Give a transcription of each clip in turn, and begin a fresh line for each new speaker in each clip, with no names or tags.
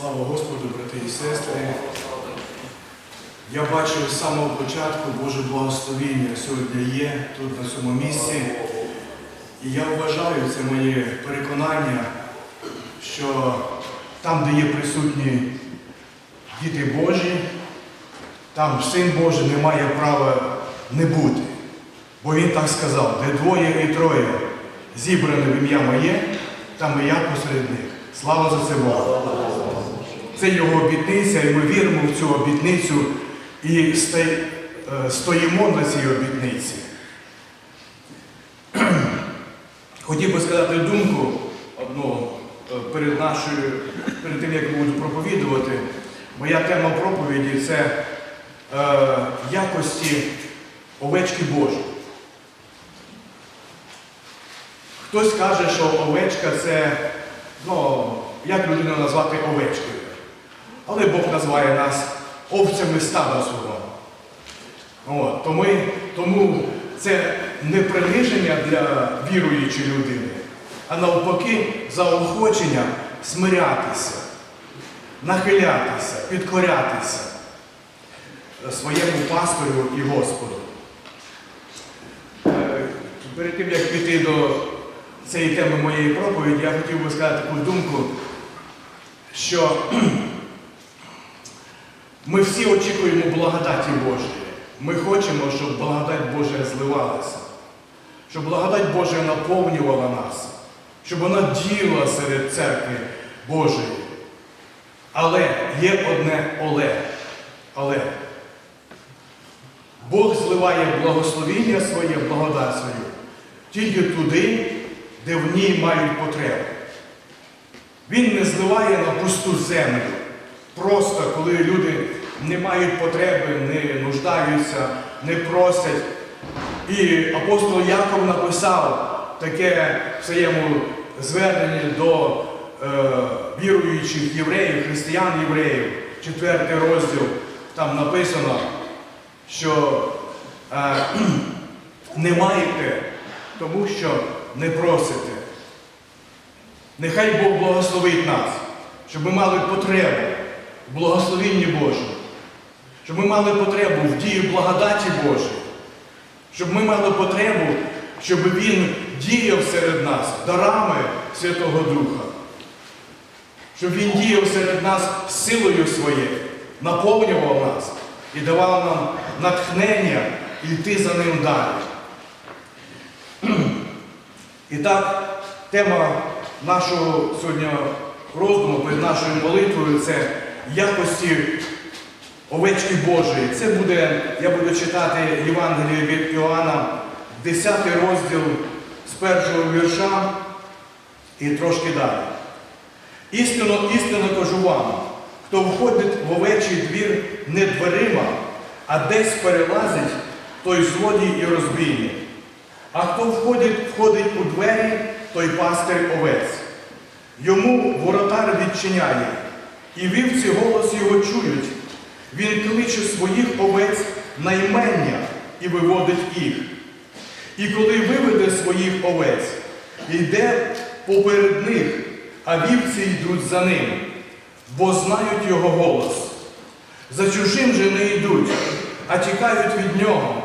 Слава Господу, брати і сестри. Я бачу з самого початку Боже благословіння сьогодні є тут на цьому місці. І я вважаю, це моє переконання, що там, де є присутні діти Божі, там Син Божий не має права не бути. Бо Він так сказав, де двоє і троє зібрані в ім'я моє, там і я посеред них. Слава за це Богу. Це його обітниця, і ми віримо в цю обітницю і е, стоїмо на цій обітниці. Хотів би сказати думку одну е, перед нашою, перед тим, як буду проповідувати. Моя тема проповіді це е, якості овечки Божі. Хтось каже, що овечка це, ну, як людину назвати овечкою. Але Бог називає нас овцями стада свого. От, то ми, тому це не приниження для віруючої людини, а навпаки заохочення смирятися, нахилятися, підкорятися своєму пастору і Господу. Е, Перед тим, як піти до цієї теми моєї проповіді, я хотів би сказати таку думку, що ми всі очікуємо благодаті Божої. Ми хочемо, щоб благодать Божа зливалася, щоб благодать Божа наповнювала нас, щоб вона діяла серед церкви Божої. Але є одне оле. Але Бог зливає благословіння своє, благодать свою, тільки туди, де в ній мають потребу. Він не зливає на пусту землю. Просто коли люди не мають потреби, не нуждаються, не просять. І апостол Яков написав таке в своєму зверненні до е, віруючих євреїв, християн-євреїв, четвертий розділ, там написано, що е, не маєте, тому що не просите. Нехай Бог благословить нас, щоб ми мали потребу в благословенні Божому, щоб ми мали потребу в дії благодаті Божої, щоб ми мали потребу, щоб Він діяв серед нас дарами Святого Духа, щоб Він діяв серед нас силою своєю, наповнював нас і давав нам натхнення йти за ним далі. І так, тема нашого сьогодні роздуму перед нашою молитвою це якості овечки Божої. Це буде, я буду читати Євангеліє від Іоанна, 10 розділ з першого вірша і трошки далі. Істинно, істинно кажу вам, хто входить в овечий двір не дверима, а десь перелазить, той злодій і розбійник. А хто входить, входить у двері, той пастир овець. Йому воротар відчиняє, і вівці голос його чують. Він кличе своїх овець на імення і виводить їх. І коли виведе своїх овець, йде поперед них, а вівці йдуть за ним, бо знають його голос. За чужим же не йдуть, а тікають від нього,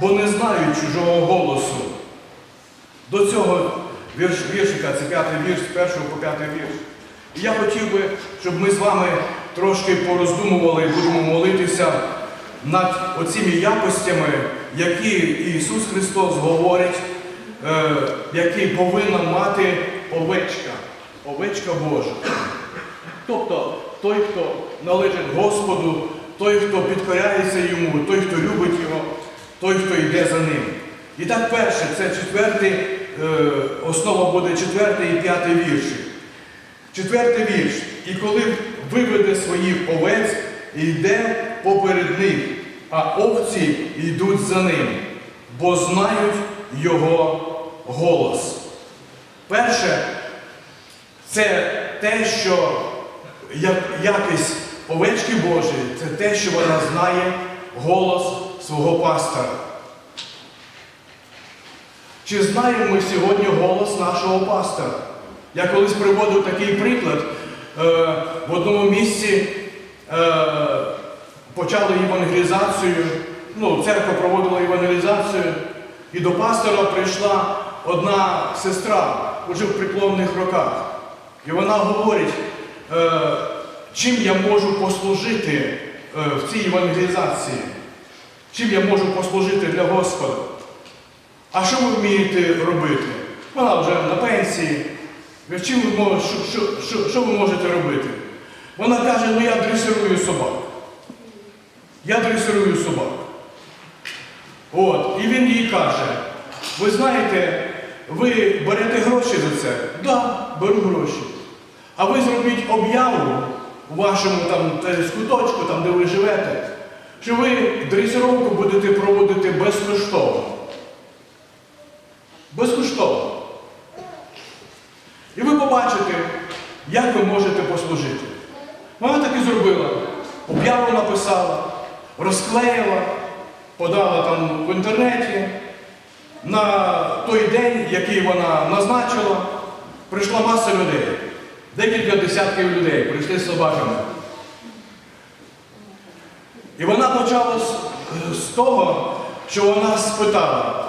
бо не знають чужого голосу. До цього вірш, віршика, це п'ятий вірш, з першого по п'ятий вірш. І я хотів би, щоб ми з вами трошки пороздумували і будемо молитися над оціми якостями, які Ісус Христос говорить, е, які повинна мати овечка, овечка Божа. Тобто той, хто належить Господу, той, хто підкоряється йому, той, хто любить його, той, хто йде за ним. І так перше, це четвертий, е, основа буде четвертий і п'ятий вірші. Четвертий вірш. І коли виведе своїх овець, йде поперед них, а овці йдуть за ним, бо знають його голос. Перше, це те, що якість овечки Божої, це те, що вона знає голос свого пастора. Чи знаємо ми сьогодні голос нашого пастора? Я колись приводив такий приклад. в одному місці е, почали евангелізацію, ну, церква проводила евангелізацію, і до пастора прийшла одна сестра уже в преклонних роках. І вона говорить, е, чим я можу послужити е, в цій евангелізації, чим я можу послужити для Господа. А що ви вмієте робити? Вона вже на пенсії. Чим ви можете, що, що, що, ви можете робити? Вона каже, ну я дресирую собак. Я дресирую собак. От, і він їй каже, ви знаєте, ви берете гроші за це? Так, да, беру гроші. А ви зробіть об'яву у вашому там куточку, там, де ви живете, що ви дресировку будете проводити безкоштовно. Безкоштовно. Побачите, як ви можете послужити. Вона так і зробила. Об'яву написала, розклеїла, подала там в інтернеті. На той день, який вона назначила, прийшла маса людей. Декілька десятків людей прийшли з собаками. І вона почала з, з того, що вона спитала,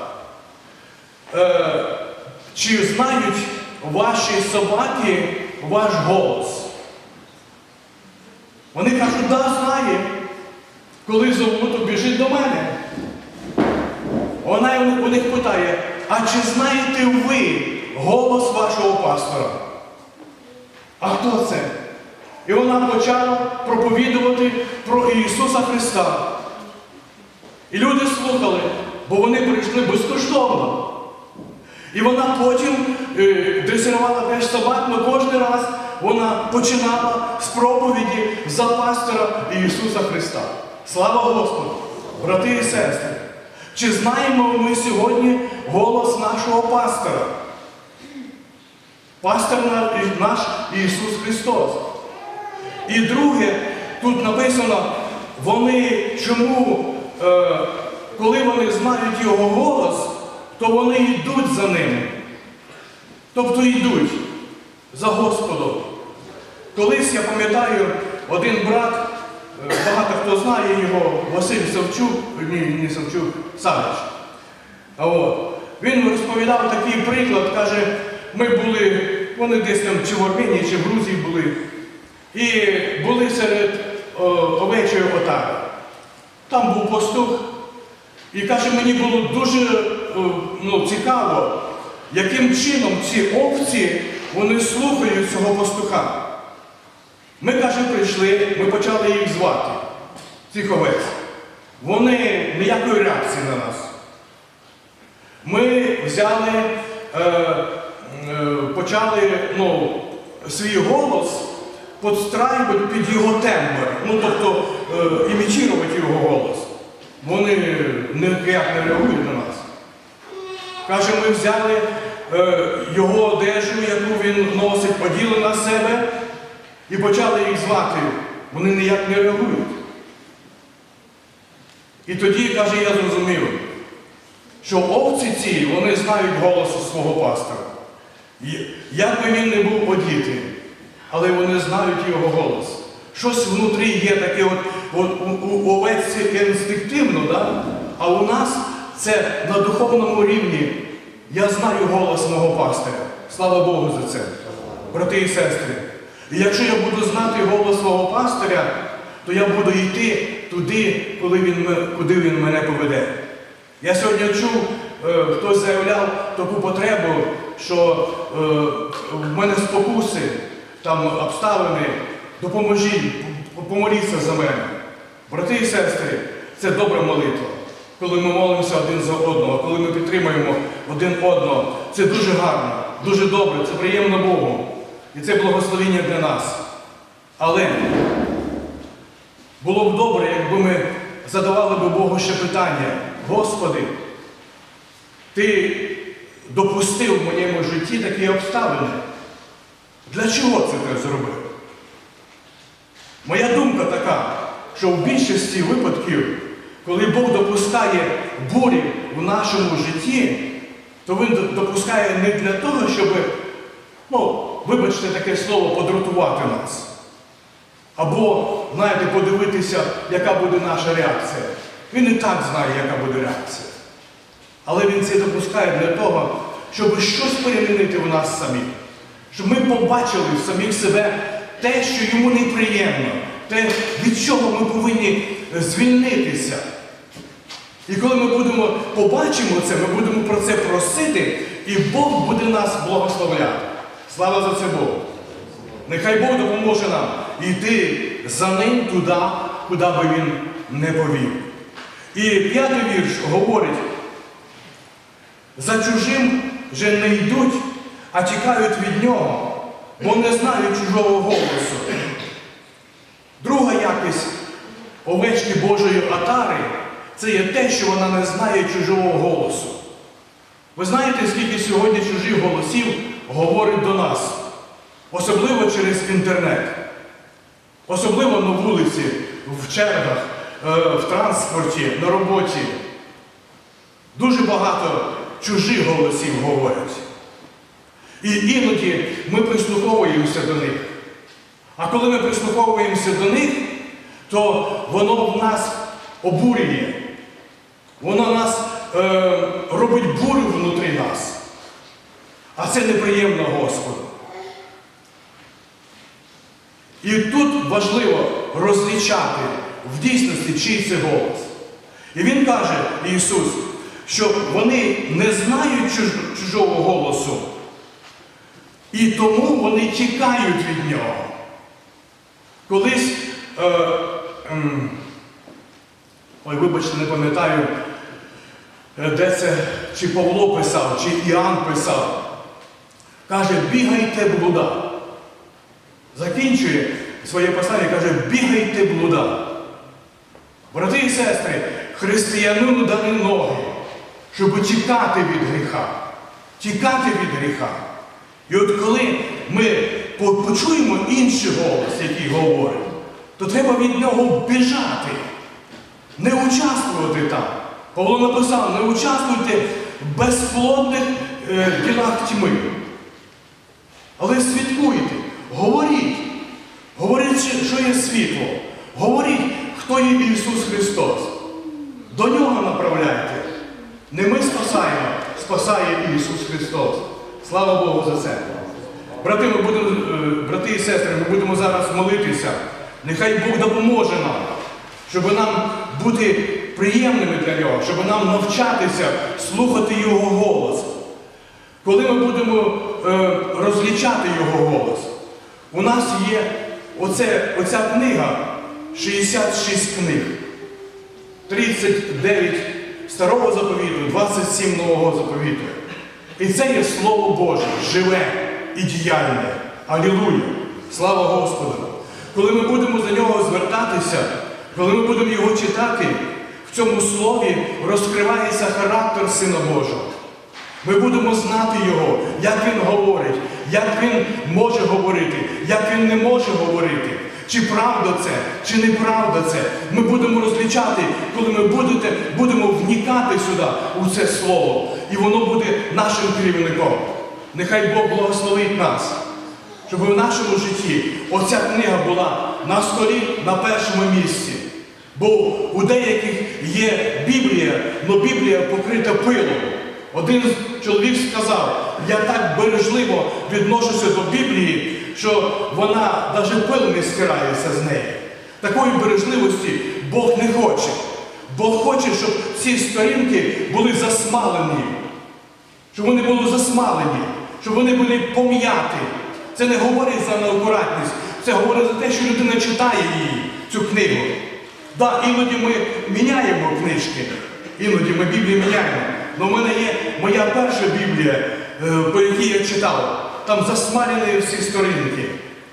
е, чи знають ваші собаки ваш голос? Вони кажуть, да, знає. Коли зову, то біжить до мене. Вона у них питає, а чи знаєте ви голос вашого пастора? А хто це? І вона почала проповідувати про Ісуса Христа. І люди слухали, бо вони прийшли безкоштовно. І вона потім е, дресирувала теж собак, але кожен раз вона починала з проповіді за пастора Ісуса Христа. Слава Господу! Брати і сестри! Чи знаємо ми сьогодні голос нашого пастора? Пастор наш Ісус Христос. І друге, тут написано, вони чому, е, коли вони знають Його голос, то вони йдуть за ним. Тобто йдуть за Господом. Колись я пам'ятаю, один брат, е, багато хто знає його, Василь Савчук, ні, не Савчук, Савич. Він розповідав такий приклад, каже, ми були, вони десь там чи в Арменії, чи в Грузії були, і були серед овечої отари. Там був пастух, і каже, мені було дуже е, ну, цікаво, яким чином ці овці вони слухають цього пастуха. Ми, каже, прийшли, ми почали їх звати, цих овець. Вони ніякої реакції на нас. Ми взяли, е, е, почали ну, свій голос підстраювати під його тембр, ну тобто е, імітувати його голос. Вони ніяк не реагують на нас. Каже, ми взяли е, його одежу, яку він носить, поділи на себе і почали їх звати. Вони ніяк не реагують. І тоді, каже, я зрозумів, що овці ці, вони знають голосу свого пастора. Як би він не був одітий, але вони знають його голос. Щось внутрі є таке, от, от у, у овець інстинктивно, да? а у нас це на духовному рівні. Я знаю голос мого пастиря. Слава Богу за це, брати і сестри. І якщо я буду знати голос свого пастиря, то я буду йти туди, коли він, куди він мене поведе. Я сьогодні чув, е, хтось заявляв таку потребу, що е, в мене спокуси, там обставини, допоможіть, помоліться за мене. Брати і сестри, це добра молитва. Коли ми молимося один за одного, коли ми підтримуємо один одного, це дуже гарно, дуже добре, це приємно Богу. І це благословіння для нас. Але було б добре, якби ми задавали би Богу ще питання, Господи, Ти допустив в моєму житті такі обставини. Для чого це ти зробив? Моя думка така, що в більшості випадків, коли Бог допускає бурі в нашому житті, то Він допускає не для того, щоб ну, вибачте таке слово, подротувати нас. Або, знаєте, подивитися, яка буде наша реакція. Він і так знає, яка буде реакція. Але він це допускає для того, щоб щось перемінити в нас самих. Щоб ми побачили в самих себе те, що йому неприємно, те, від чого ми повинні звільнитися. І коли ми будемо побачимо це, ми будемо про це просити, і Бог буде нас благословляти. Слава за це Богу! Нехай Бог допоможе нам йти за ним туди, куди би він не повів. І п'ятий вірш говорить, за чужим же не йдуть, а тікають від нього, бо не знають чужого голосу. Друга якість овечки Божої атари це є те, що вона не знає чужого голосу. Ви знаєте, скільки сьогодні чужих голосів говорить до нас, особливо через інтернет, особливо на вулиці, в чергах, е, в транспорті, на роботі. Дуже багато чужих голосів говорять. І іноді ми прислуховуємося до них. А коли ми прислуховуємося до них, то воно в нас обурює. Воно нас е, робить бурю внутрі нас. А це неприємно Господу. І тут важливо розлічати в дійсності, чий це голос. І він каже, Ісус, що вони не знають чуж- чужого голосу, і тому вони тікають від нього. Колись, е, ем, ой, вибачте, не пам'ятаю, е, де це, чи Павло писав, чи Іоанн писав. Каже, бігайте блуда. Закінчує своє послання, каже, бігайте блуда. Брати і сестри, християнину дані ноги, щоб тікати від гріха. Тікати від гріха. І от коли ми почуємо інший голос, який говорить, то треба від нього біжати, не участвувати там. Павло написав, не участвуйте в безплодних е, ділах тьми. Але свідкуйте, говоріть, говоріть, що- є світло. Говоріть, хто є Ісус Христос. До нього направляйте. Не ми спасаємо, спасає Ісус Христос. Слава Богу за це. Брати, ми будемо, е, брати і сестри, ми будемо зараз молитися. Нехай Бог допоможе нам, щоб нам бути приємними для нього, щоб нам навчатися слухати Його голос. Коли ми будемо е, розлічати його голос, у нас є оце, оця книга, 66 книг, 39 старого заповіту, 27 нового заповіту. І це є Слово Боже, живе і діяльне. Алілуя! Слава Господу! Коли ми будемо за нього звертатися, коли ми будемо його читати, в цьому слові розкривається характер Сина Божого. Ми будемо знати Його, як Він говорить, як Він може говорити, як Він не може говорити. Чи правда це, чи неправда це. Ми будемо розлічати, коли ми будете, будемо вникати сюди, у це слово. І воно буде нашим керівником. Нехай Бог благословить нас, щоб в нашому житті оця книга була на столі на першому місці. Бо у деяких є Біблія, але Біблія покрита пилом. Один чоловік сказав, я так бережливо відношуся до Біблії, що вона навіть пил не стирається з неї. Такої бережливості Бог не хоче. Бог хоче, щоб ці сторінки були засмалені, щоб вони були засмалені, щоб вони були пом'яті. Це не говорить за неакуратність, це говорить за те, що людина читає її, цю книгу. Да, іноді ми міняємо книжки, іноді ми Біблію міняємо. Але в мене є моя перша Біблія, е, по якій я читав. Там засмалені всі сторінки.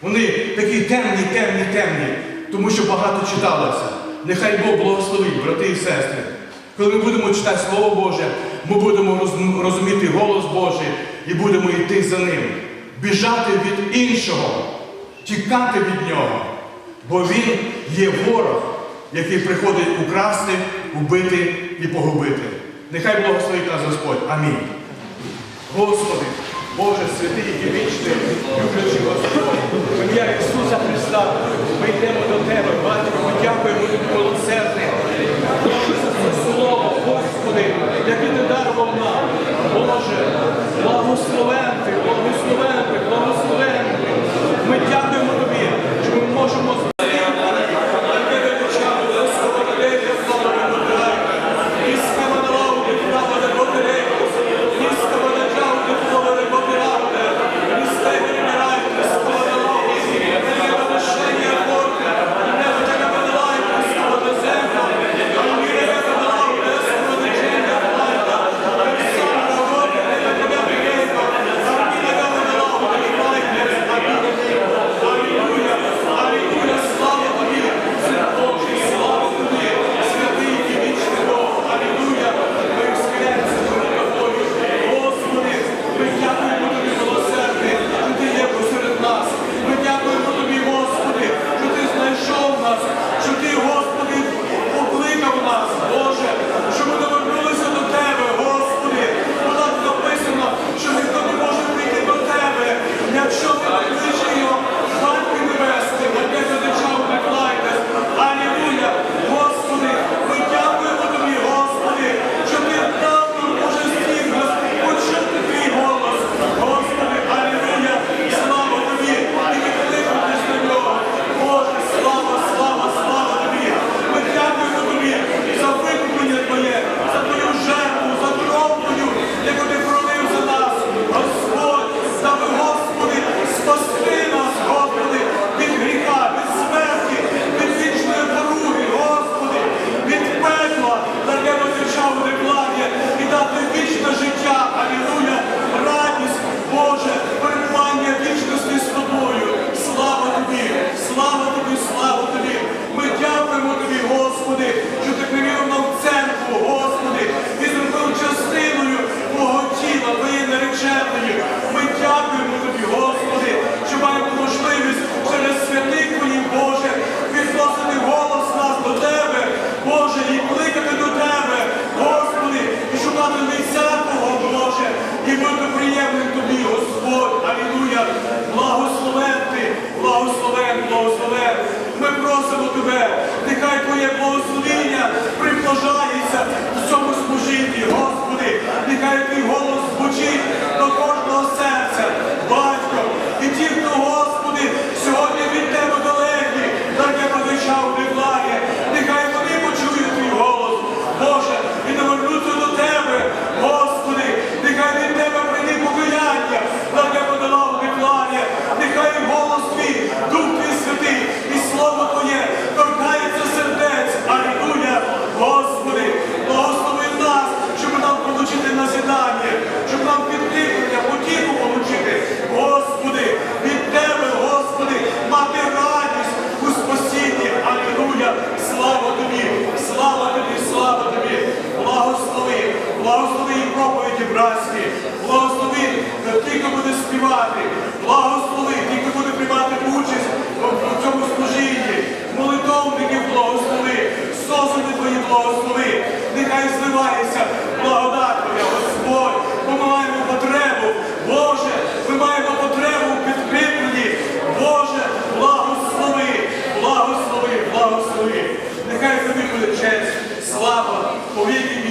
Вони такі темні, темні, темні, тому що багато читалося. Нехай Бог благословить, брати і сестри. Коли ми будемо читати Слово Боже, ми будемо розуміти голос Божий і будемо йти за ним, біжати від іншого, тікати від нього, бо він є ворог, який приходить украсти, убити і погубити. Нехай благословить нас Господь. Амінь. Господи, Боже святий і вічний, люблячий Господь, ім'я Ісуса Христа, ми йдемо до Тебе, Батько, дякуємо тобі, милосердний. Слово, Господи, яке ти дарував нам, Боже, благословен ти, благословен ти, благословен Твоє благословіння примножається в цьому служінні, Господи, нехай Твій голос звучить до кожного серця. праці. Благослови ті, хто буде співати, благослови ті, хто буде приймати участь у цьому служінні, молитовників благослови, сосуди твої благослови, нехай зливається благодать Твоя, Господь, ми маємо потребу, Боже, ми маємо потребу в Боже, благослови, благослови, благослови. Нехай тобі буде честь, слава, повіки.